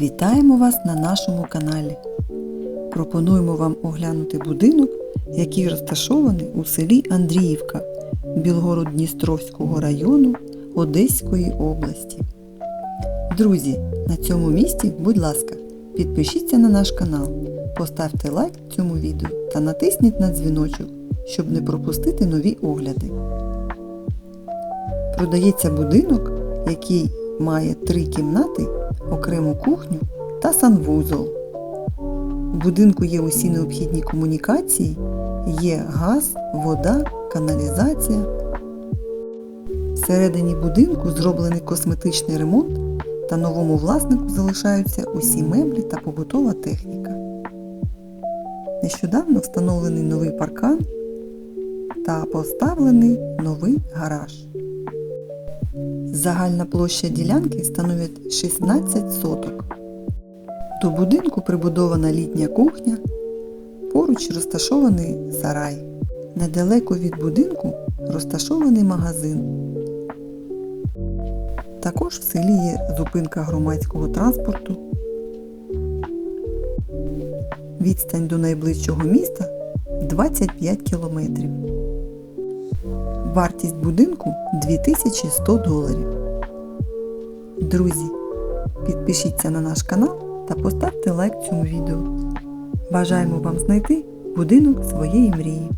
Вітаємо вас на нашому каналі. Пропонуємо вам оглянути будинок, який розташований у селі Андріївка Білгород-Дністровського району Одеської області. Друзі, на цьому місці, будь ласка, підпишіться на наш канал, поставте лайк цьому відео та натисніть на дзвіночок, щоб не пропустити нові огляди. Продається будинок, який має три кімнати, окрему кухню та санвузол. У будинку є усі необхідні комунікації, є газ, вода, каналізація. Всередині будинку зроблений косметичний ремонт та новому власнику залишаються усі меблі та побутова техніка. Нещодавно встановлений новий паркан та поставлений новий гараж. Загальна площа ділянки становить 16 соток. До будинку прибудована літня кухня, поруч розташований сарай. Недалеко від будинку розташований магазин. Також в селі є зупинка громадського транспорту. Відстань до найближчого міста 25 кілометрів. Вартість будинку 2100 доларів. Друзі, підпишіться на наш канал та поставте лайк цьому відео. Бажаємо вам знайти будинок своєї мрії.